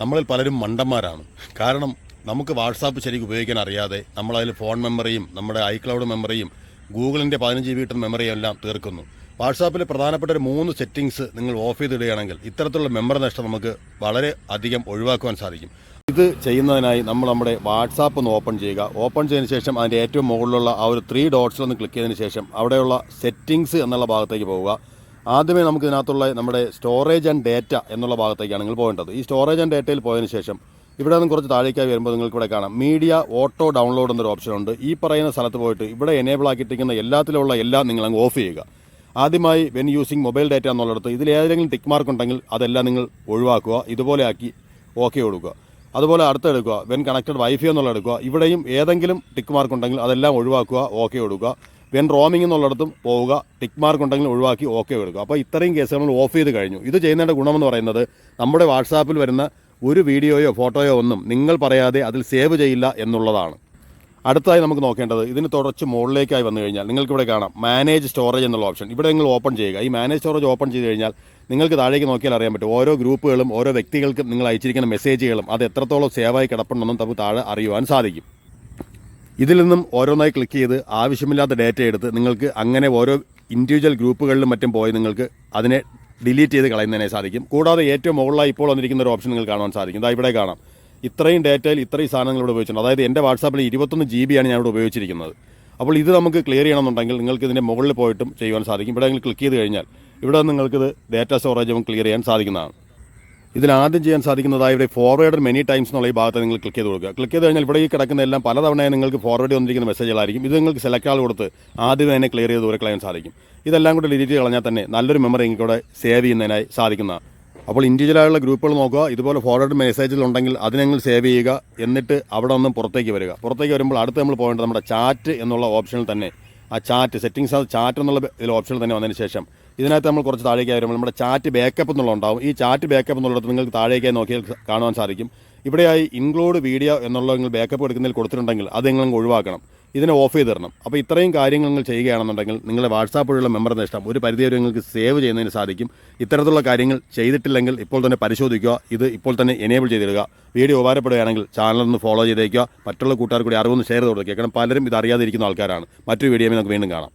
നമ്മളിൽ പലരും മണ്ടന്മാരാണ്. കാരണം നമുക്ക് വാട്സാപ്പ് ശരിക്കും ഉപയോഗിക്കാൻ അറിയാതെ നമ്മളതിൽ ഫോൺ മെമ്മറിയും നമ്മുടെ ഐക്ലൗഡ് മെമ്മറിയും ഗൂഗിളിന്റെ പതിനഞ്ച് ജി ബി മെമ്മറിയും എല്ലാം തീർക്കുന്നു. വാട്സാപ്പിൽ പ്രധാനപ്പെട്ട ഒരു മൂന്ന് സെറ്റിങ്സ് നിങ്ങൾ ഓഫ് ചെയ്തിടുകയാണെങ്കിൽ ഇത്തരത്തിലുള്ള മെമ്മറി നഷ്ടം നമുക്ക് വളരെ അധികം ഒഴിവാക്കുവാൻ സാധിക്കും. ഇത് ചെയ്യുന്നതിനായി നമ്മൾ നമ്മുടെ വാട്സാപ്പ് ഒന്ന് ഓപ്പൺ ചെയ്യുക. ഓപ്പൺ ചെയ്തതിന് ശേഷം അതിന്റെ ഏറ്റവും മുകളിലുള്ള ആ ഒരു ത്രീ ഡോട്ട്സിലൊന്ന് ക്ലിക്ക് ചെയ്തതിന് ശേഷം അവിടെയുള്ള സെറ്റിങ്സ് എന്നുള്ള ഭാഗത്തേക്ക് പോവുക. ആദ്യമേ നമുക്ക് ഇതിനകത്തുള്ള നമ്മുടെ സ്റ്റോറേജ് ആൻഡ് ഡേറ്റ എന്നുള്ള ഭാഗത്തേക്കാണ് നിങ്ങൾ പോകേണ്ടത്. ഈ സ്റ്റോറേജ് ആൻഡ് ഡേറ്റയിൽ പോയതിനു ശേഷം ഇവിടെ നിന്ന് കുറച്ച് താഴേക്കായി വരുമ്പോൾ നിങ്ങൾക്ക് ഇവിടെ കാണാം. മീഡിയ ഓട്ടോ ഡൗൺലോഡ് എന്നൊരു ഓപ്ഷൻ ഉണ്ട്. ഈ പറയുന്ന സ്ഥലത്ത് പോയിട്ട് ഇവിടെ എനേബിൾ ആക്കിയിട്ടിരിക്കുന്ന എല്ലാത്തിലുള്ള എല്ലാം നിങ്ങൾ അങ്ങ് ഓഫ് ചെയ്യുക. ആദ്യമായി വെൻ യൂസിങ് മൊബൈൽ ഡേറ്റ എന്നുള്ളിടത്ത് ഇതിൽ ഏതെങ്കിലും ടിക്ക് മാർക്ക് ഉണ്ടെങ്കിൽ അതെല്ലാം നിങ്ങൾ ഒഴിവാക്കുക ഇതുപോലെ ആക്കി ഓക്കെ കൊടുക്കുക. അതുപോലെ അടുത്ത എടുക്കുക വെൻ കണക്റ്റഡ് വൈഫൈ എന്നുള്ള എടുക്കുക ഇവിടെയും ഏതെങ്കിലും ടിക്ക് മാർക്ക് ഉണ്ടെങ്കിൽ അതെല്ലാം ഒഴിവാക്കുക ഓക്കെ കൊടുക്കുക. വെൻ റോമിംഗ് എന്നുള്ളിടത്തും പോവുക ടിക്ക് മാർക്ക് ഉണ്ടെങ്കിൽ ഒഴിവാക്കി ഓക്കെ കൊടുക്കുക അപ്പോൾ ഇത്രയും കേസുകൾ ഓഫ് ചെയ്ത് കഴിഞ്ഞു. ഇത് ചെയ്യുന്നതിന്റെ ഗുണമെന്ന് പറയുന്നത് നമ്മുടെ വാട്സാപ്പിൽ വരുന്ന ഒരു വീഡിയോയോ ഫോട്ടോയോ ഒന്നും നിങ്ങൾ പറയാതെ അതിൽ സേവ് ചെയ്യില്ല എന്നുള്ളതാണ്. അടുത്തായി നമുക്ക് നോക്കേണ്ടത് ഇതിന് തുടച്ച് മുകളിലേക്കായി വന്നു കഴിഞ്ഞാൽ നിങ്ങൾക്ക് ഇവിടെ കാണാം മാനേജ് സ്റ്റോറേജ് എന്നുള്ള ഓപ്ഷൻ ഇവിടെ നിങ്ങൾ ഓപ്പൺ ചെയ്യുക. ഈ മാനേജ് സ്റ്റോറേജ് ഓപ്പൺ ചെയ്ത് കഴിഞ്ഞാൽ നിങ്ങൾക്ക് താഴേക്ക് നോക്കിയാൽ അറിയാൻ പറ്റും. ഓരോ ഗ്രൂപ്പുകളും ഓരോ വ്യക്തികൾക്കും നിങ്ങൾ അയച്ചിരിക്കുന്ന മെസ്സേജുകളും അത് എത്രത്തോളം സേവായി കിടപ്പുണ്ടെന്നും നമുക്ക് താഴെ അറിയുവാൻ സാധിക്കും. ഇതിൽ നിന്നും ഓരോന്നായി ക്ലിക്ക് ചെയ്ത് ആവശ്യമില്ലാത്ത ഡേറ്റ എടുത്ത് നിങ്ങൾക്ക് അങ്ങനെ ഓരോ ഇൻഡിവിജ്വൽ ഗ്രൂപ്പുകളിലും മറ്റും പോയി നിങ്ങൾക്ക് അതിനെ ഡിലീറ്റ് ചെയ്ത് കളയുന്നതിനെ സാധിക്കും. കൂടാതെ ഏറ്റവും മുകളിലായി ഇപ്പോൾ വന്നിരിക്കുന്ന ഒരു ഓപ്ഷൻ നിങ്ങൾ കാണാൻ സാധിക്കും. ഇതാ ഇവിടെ കാണാം. ഇത്രയും ഡേറ്റയിൽ ഇത്രയും സാധനങ്ങൾ ഇവിടെ ഉപയോഗിച്ചിട്ടുണ്ട്. അതായത് എന്റെ വാട്സാപ്പിൽ ഇരുപത്തൊന്ന് ജി ബിയാണ് ഞാൻ ഇവിടെ ഉപയോഗിച്ചിരിക്കുന്നത്. അപ്പോൾ ഇത് നമുക്ക് ക്ലിയർ ചെയ്യണമെന്നുണ്ടെങ്കിൽ നിങ്ങൾക്ക് ഇതിന്റെ മുകളിൽ പോയിട്ടും ചെയ്യുവാൻ സാധിക്കും. ഇവിടെ നിങ്ങൾ ക്ലിക്ക് ചെയ്ത് കഴിഞ്ഞാൽ ഇവിടെ നിങ്ങൾക്കിത് ഡേറ്റ സ്റ്റോറേജും ക്ലിയർ ചെയ്യാൻ സാധിക്കുന്നതാണ്. ഇതിൽ ആദ്യം ചെയ്യാൻ സാധിക്കുന്നതായി ഇവിടെ ഫോർവേഡ് മെനി ടൈംസ് എന്നുള്ള ഈ ഭാഗത്ത് നിങ്ങൾ ക്ലിക്ക് ചെയ്ത് കൊടുക്കുക. ക്ലിക്ക് ചെയ്ത് കഴിഞ്ഞാൽ ഇവിടെ ഈ കിടക്കുന്ന എല്ലാം പലതവണയായി നിങ്ങൾക്ക് ഫോർവേഡ് വന്നിരിക്കുന്ന മെസ്സേജുകളായിരിക്കും ഇത് നിങ്ങൾക്ക് സെലക്ട് ആൾ കൊടുത്ത് ആദ്യം തന്നെ ക്ലിയർ ചെയ്ത് ദൂരെ കളയാൻ സാധിക്കും. ഇതെല്ലാം കൂടെ ഡിലീറ്റ് കളഞ്ഞാൽ തന്നെ നല്ലൊരു മെമ്മറി നിങ്ങൾക്ക് ഇവിടെ സേവ് ചെയ്യുന്നതിനായി സാധിക്കുന്നതാണ്. അപ്പോൾ ഇൻഡിവിജ്വലായുള്ള ഗ്രൂപ്പുകൾ നോക്കുക. ഇതുപോലെ ഫോർവേഡ് മെസ്സേജിലുണ്ടെങ്കിൽ അത് നിങ്ങൾ സേവ് ചെയ്യുക. എന്നിട്ട് അവിടെ നിന്നും പുറത്തേക്ക് വരിക. പുറത്തേക്ക് വരുമ്പോൾ അടുത്ത് നമ്മൾ പോകേണ്ടത് നമ്മുടെ ചാറ്റ് എന്നുള്ള ഓപ്ഷനിൽ തന്നെ ആ ചാറ്റ് സെറ്റിങ്സ് ചാറ്റ് എന്നുള്ള ഇതിൽ ഓപ്ഷൻ തന്നെ വന്നതിന് ശേഷം ഇതിനകത്ത് നമ്മൾ കുറച്ച് താഴേക്ക് വരുമ്പോൾ നമ്മുടെ ചാറ്റ് ബാക്കപ്പ് എന്നുള്ള ഉണ്ടാവും ഈ ചാറ്റ് ബാക്കപ്പ് എന്നുള്ളത് നിങ്ങൾക്ക് താഴേക്കായി നോക്കിയാൽ കാണുവാൻ സാധിക്കും. ഇവിടെയായി ഇൻക്ലൂഡ് വീഡിയോ എന്നുള്ള നിങ്ങൾ ബാക്കപ്പ് എടുക്കുന്നതിൽ കൊടുത്തിട്ടുണ്ടെങ്കിൽ അത് നിങ്ങൾ ഒഴിവാക്കണം. ഇതിനെ ഓഫ് ചെയ്ത് തരണം അപ്പോൾ ഇത്രയും കാര്യങ്ങൾ നിങ്ങൾ ചെയ്യുകയാണെന്നുണ്ടെങ്കിൽ നിങ്ങളുടെ വാട്സാപ്പ് വഴിയുള്ള മെമ്പർ നഷ്ടം ഒരു പരിധി വരെ നിങ്ങൾക്ക് സേവ് ചെയ്യുന്നതിന് സാധിക്കും. ഇത്തരത്തിലുള്ള കാര്യങ്ങൾ ചെയ്തിട്ടില്ലെങ്കിൽ ഇപ്പോൾ തന്നെ പരിശോധിക്കുക. ഇത് ഇപ്പോൾ തന്നെ എനേബിൾ ചെയ്തിടുക. വീഡിയോ ഉപകാരപ്പെടുകയാണെങ്കിൽ ചാനൽ ഒന്ന് ഫോളോ ചെയ്തേക്കുക. മറ്റുള്ള കൂട്ടുകാർ കൂടി അറിവൊന്ന് ഷെയർ ചെയ്ത് കൊടുക്കുക. കാരണം പലരും ഇത് അറിയാതിരിക്കുന്ന ആൾക്കാരാണ്. മറ്റൊരു വീഡിയോയും നമുക്ക് വീണ്ടും കാണാം.